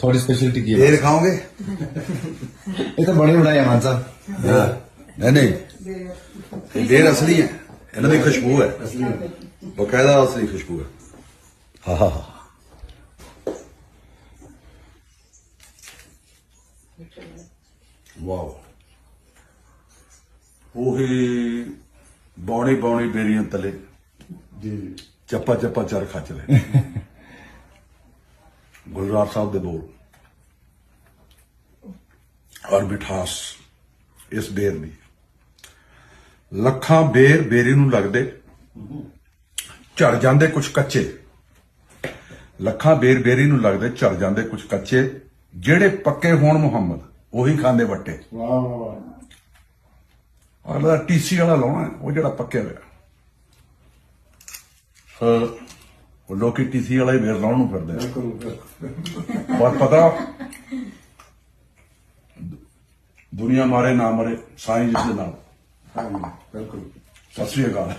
ਤੁਹਾਡੀ ਸਪੈਸ਼ਲਿਟੀ ਕੀ ਹੈ ਇਹ ਦਿਖਾਓਗੇ ਇਹ ਤਾਂ ਬਣੇ ਬਣਾਏ ਆ ਮਾਨ ਸਾਹਿਬ ਨਹੀਂ ਨਹੀਂ ਬੇਰ ਅਸਲੀ ਹੈ ਇਹਨਾਂ ਦੀ ਖੁਸ਼ਬੂ ਹੈ ਬਕਾਇਦਾ ਅਸਲੀ ਖੁਸ਼ਬੂ ਹੈ ਹਾਂ ਹਾਂ ਵਾਓ ਉਹੀ ਬੌਣੀ ਬੌਣੀ ਬੇਰੀਆਂ ਤਲੇ ਜੀ ਚੱਪਾ ਚੱਪਾ ਚਰ ਖੱਚ ਲੈ ਗੁਲਜ਼ਾਰ ਸਾਹਿਬ ਦੇ ਬੋਲ ਔਰ ਮਿਠਾਸ ਇਸ ਬੇਰ ਦੀ। ਲੱਖਾਂ ਬੇਰ ਬੇਰੀ ਨੂੰ ਲੱਗਦੇ ਝੜ ਜਾਂਦੇ ਕੁਝ ਕੱਚੇ। ਲੱਖਾਂ ਬੇਰ ਬੇਰੀ ਨੂੰ ਲੱਗਦੇ ਝੜ ਜਾਂਦੇ ਕੁਝ ਕੱਚੇ। ਜਿਹੜੇ ਪੱਕੇ ਹੋਣ ਮੁਹੰਮਦ ਉਹੀ ਖਾਂਦੇ ਵੱਟੇ। ਵਾਹ ਵਾਹ ਦਾ ਟੀਸੀ ਵਾਲਾ ਲਾਉਣਾ ਉਹ ਜਿਹੜਾ ਪੱਕਿਆ ਹੋਇਆ। ਸੋ ਉਹ ਲੋਕੀ ਟੀਸੀ ਵਾਲਾ ਬੇਰ ਲਾਉਣ ਨੂੰ ਫਿਰਦੇ ਆ। ਪਰ ਪਤਾ ਦੁਨੀਆ ਮਾਰੇ ਨਾ ਮਰੇ ਸਾਈਂ ਜਿਸ ਦੇ ਨਾਲ ਬਿਲਕੁਲ। ਸਤਿ ਸ੍ਰੀ ਅਕਾਲ।